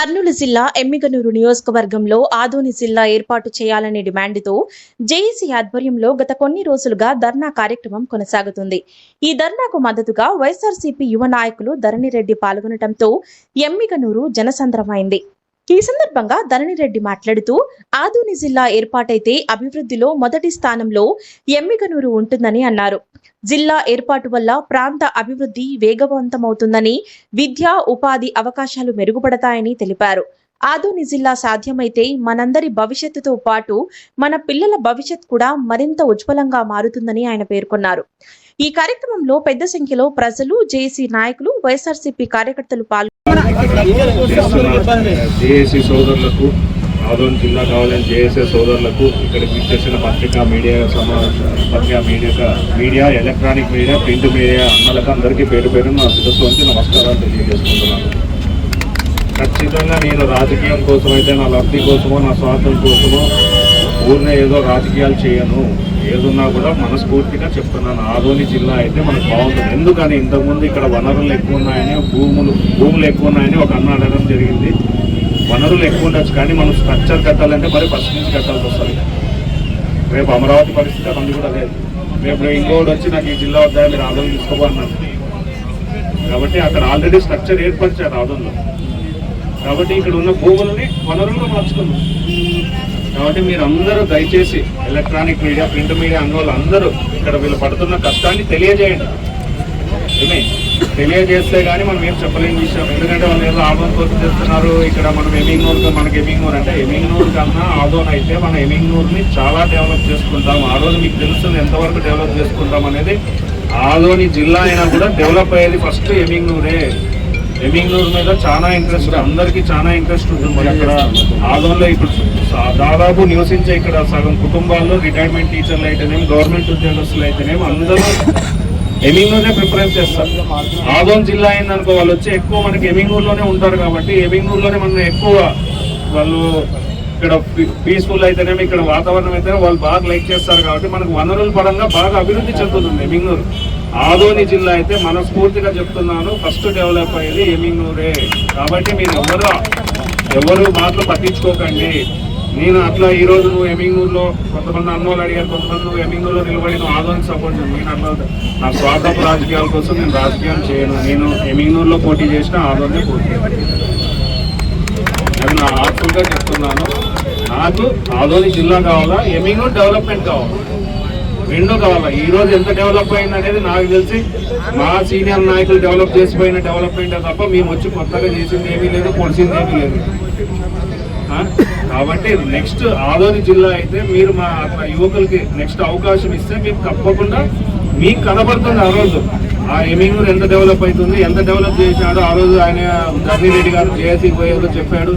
కర్నూలు జిల్లా ఎమ్మిగనూరు నియోజకవర్గంలో ఆదోని జిల్లా ఏర్పాటు చేయాలనే డిమాండ్తో జేఏసీ ఆధ్వర్యంలో గత కొన్ని రోజులుగా ధర్నా కార్యక్రమం కొనసాగుతుంది. ఈ ధర్నాకు మద్దతుగా వైఎస్ఆర్సీపీ యువ నాయకులు ధరణిరెడ్డి పాల్గొనడంతో ఎమ్మిగనూరు జనసంద్రమైంది. ఈ సందర్భంగా ధరణిరెడ్డి మాట్లాడుతూ ఆదోని జిల్లా ఏర్పాటైతే అభివృద్ధిలో మొదటి స్థానంలో ఎమ్మిగనూరు ఉంటుందని అన్నారు. జిల్లా ఏర్పాటు వల్ల ప్రాంత అభివృద్ధి వేగవంతమవుతుందని విద్య ఉపాధి అవకాశాలు మెరుగుపడతాయని తెలిపారు. ఆదోని జిల్లా సాధ్యమైతే మనందరి భవిష్యత్తుతో పాటు మన పిల్లల భవిష్యత్ కూడా మరింత ఉజ్వలంగా మారుతుందని ఆయన పేర్కొన్నారు. ఈ కార్యక్రమంలో పెద్ద సంఖ్యలో ప్రజలు జేసీ నాయకులు వైఎస్ఆర్సీపీ కార్యకర్తలు పాల్గొన్నారు జేఏసీ సోదరులకు ఆదోన్ జిల్లా కావాలని జేఏసీ సోదరులకు ఇక్కడికి విచ్చేసిన పత్రికా మీడియా సమావేశం పత్రికా media media electronic media print media అన్నలకు అందరికీ పేరు పేరు నా శిరస్సు వంచి నమస్కారాలు తెలియజేసుకుంటున్నాను. ఖచ్చితంగా నేను రాజకీయం కోసమైతే నా లబ్ధి కోసమో నా స్వార్థం కోసమో ఊరినే ఏదో రాజకీయాలు చేయను. ఏదున్నా కూడా మనస్ఫూర్తిగా చెప్తున్నాను. ఆదోని జిల్లా అయితే మనకు బాగుంటుంది. ఎందుకని? ఇంతకుముందు ఇక్కడ వనరులు ఎక్కువ ఉన్నాయని భూములు భూములు ఎక్కువ ఉన్నాయని ఒక అన్న అడగడం జరిగింది. వనరులు ఎక్కువ ఉండొచ్చు కానీ మనం స్ట్రక్చర్ కట్టాలంటే మరి ఫస్ట్ నుంచి కట్టాల్సి వస్తుంది. రేపు అమరావతి పరిస్థితి అన్నది కూడా లేదు. రేపు ఇంకోటి వచ్చి నాకు ఈ జిల్లా వద్ద మీరు ఆదోని తీసుకోబోతున్నారు కాబట్టి అక్కడ ఆల్రెడీ స్ట్రక్చర్ ఏర్పరిచారు ఆదోన్లో. కాబట్టి ఇక్కడ ఉన్న భూములని వనరులుగా మార్చుకున్నాం. కాబట్టి మీరు అందరూ దయచేసి ఎలక్ట్రానిక్ మీడియా ప్రింట్ మీడియా అన్న వాళ్ళు అందరూ ఇక్కడ వీళ్ళు పడుతున్న కష్టాన్ని తెలియజేయండి. ఏమే? తెలియజేస్తే కానీ మనం ఏం చెప్పలేని విషయం. ఎందుకంటే వాళ్ళు ఏదో ఆదోన్ కోసం చేస్తున్నారు. ఇక్కడ మనం ఎమింగ్నూర్ మనకి ఎమింగ్నూర్ అంటే ఎమింగ్నూర్ కన్నా ఆదోన్ అయితే మన ఎమింగ్నూర్ని చాలా డెవలప్ చేసుకుంటాం. ఆ రోజు మీకు తెలుస్తుంది ఎంతవరకు డెవలప్ చేసుకుంటాం అనేది. ఆదోని జిల్లా అయినా కూడా డెవలప్ అయ్యేది ఫస్ట్ ఎమింగ్నూరే ఎమింగ్నూర్ మీద చాలా ఇంట్రెస్ట్ అందరికీ చాలా ఇంట్రెస్ట్ ఉంటుంది. మరి అక్కడ ఆదోన్లో ఇప్పుడు దాదాపు నివసించే ఇక్కడ సగం కుటుంబాల్లో రిటైర్మెంట్ టీచర్లు అయితేనేమి గవర్నమెంట్ ఉద్యోగస్తులు అయితేనేమి అందరూ ఎమింగ్నూర్నే ప్రిఫరెన్స్ చేస్తారు. ఆదోన్ జిల్లా అయిందనుకో వాళ్ళు వచ్చి ఎక్కువ మనకి ఎమింగ్నూర్లోనే ఉంటారు కాబట్టి ఎమింగ్నూర్లోనే మనం ఎక్కువ వాళ్ళు ఇక్కడ పీస్ఫుల్ అయితేనేమి ఇక్కడ వాతావరణం అయితే వాళ్ళు బాగా లైక్ చేస్తారు కాబట్టి మనకు వనరుల పరంగా బాగా అభివృద్ధి చెందుతుంది ఎమింగూరు ఆదోని జిల్లా అయితే మనస్ఫూర్తిగా చెప్తున్నాను ఫస్ట్ డెవలప్ అయ్యేది ఎమింగూరే కాబట్టి మీరు ఎవరు ఎవరు మాటలు పట్టించుకోకండి. నేను అట్లా ఈ రోజు నువ్వు ఎమింగ్నూరులో కొంతమంది అన్నోళ్ళు అడిగారు కొంతమంది నువ్వు ఎమింగ్నూరులో నిలబడి నువ్వు ఆదోని సపోర్ట్ చేయను నేను అట్లా నా స్వార్థపు రాజకీయాల కోసం నేను రాజకీయం చేయను. నేను ఎమింగ్నూరులో పోటీ చేసిన ఆదోనే పోటీ. అది నా హార్ట్ఫుల్గా చెప్తున్నాను. నాకు ఆదోని జిల్లా కావాలా? ఎమింగ్నూర్ డెవలప్మెంట్ కావాలి? రెండు కావాలా? ఈ రోజు ఎంత డెవలప్ అయింది అనేది నాకు తెలిసి మా సీనియర్ నాయకులు డెవలప్ చేసిపోయిన డెవలప్మెంట్ తప్ప మేము వచ్చి కొత్తగా చేసింది ఏమీ లేదు పొడిచింది ఏమీ లేదు. కాబట్టి నెక్స్ట్ ఆదోని జిల్లా అయితే మీరు మా అక్కడ యువకులకి నెక్స్ట్ అవకాశం ఇస్తే మీకు తప్పకుండా మీకు కనబడుతుంది ఆ రోజు. ఆ ఎమింగూర్ ఎంత డెవలప్ అవుతుంది ఎంత డెవలప్ చేసినాడు ఆ రోజు ఆయన ధర్నీ రెడ్డి గారు జేఏసీ పోయేదో చెప్పాడు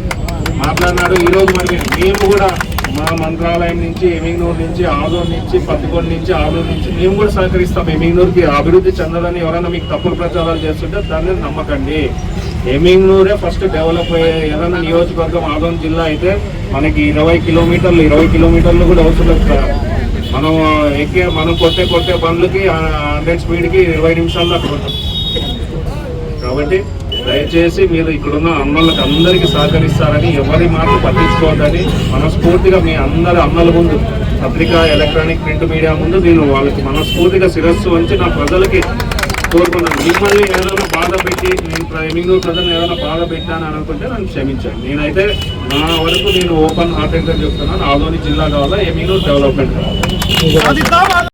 మాట్లాడినాడు. ఈ రోజు మరి మేము కూడా మా మంత్రాలయం నుంచి ఎమింగనూరు నుంచి ఆదోర్ నుంచి పత్తికొండ నుంచి ఆదూరు నుంచి మేము కూడా సహకరిస్తాం. ఎమింగనూరుకి అభివృద్ధి చెందాలని ఎవరైనా మీకు తప్పుడు ప్రచారాలు చేస్తుంటే దాన్ని నమ్మకండి. ఎమింగనూరే ఫస్ట్ డెవలప్ అయ్యే ఏదైనా నియోజకవర్గం ఆదోన్ జిల్లా అయితే మనకి ఇరవై కిలోమీటర్లు ఇరవై కిలోమీటర్లు కూడా అవసరం సార్. మనం ఎక్కే మనం కొట్టే కొట్టే బండ్లకి హండ్రెడ్ స్పీడ్కి ఇరవై నిమిషాల్లో అక్కడ కాబట్టి దయచేసి మీరు ఇక్కడున్న అన్నలకు అందరికీ సహకరిస్తారని ఎవరి మాటలు పట్టించుకోవద్దని మనస్ఫూర్తిగా మీ అందరి అన్నల ముందు పత్రికా ఎలక్ట్రానిక్ ప్రింట్ మీడియా ముందు నేను వాళ్ళకి మనస్ఫూర్తిగా శిరస్సు వంచి నా ప్రజలకి కోరుకున్నాను మిమ్మల్ని ఏదైనా బాధ పెట్టి నేను ప్రైమింగ్ ప్రజలు ఏదైనా బాధ పెట్టాను అని అనుకుంటే నన్ను క్షమించండి. నేనైతే నా వరకు నేను ఓపెన్ హార్టెడ్గా చెప్తున్నాను. ఆదోని జిల్లా కావాలా? ఎమింగూర్ డెవలప్మెంట్ కావాలి.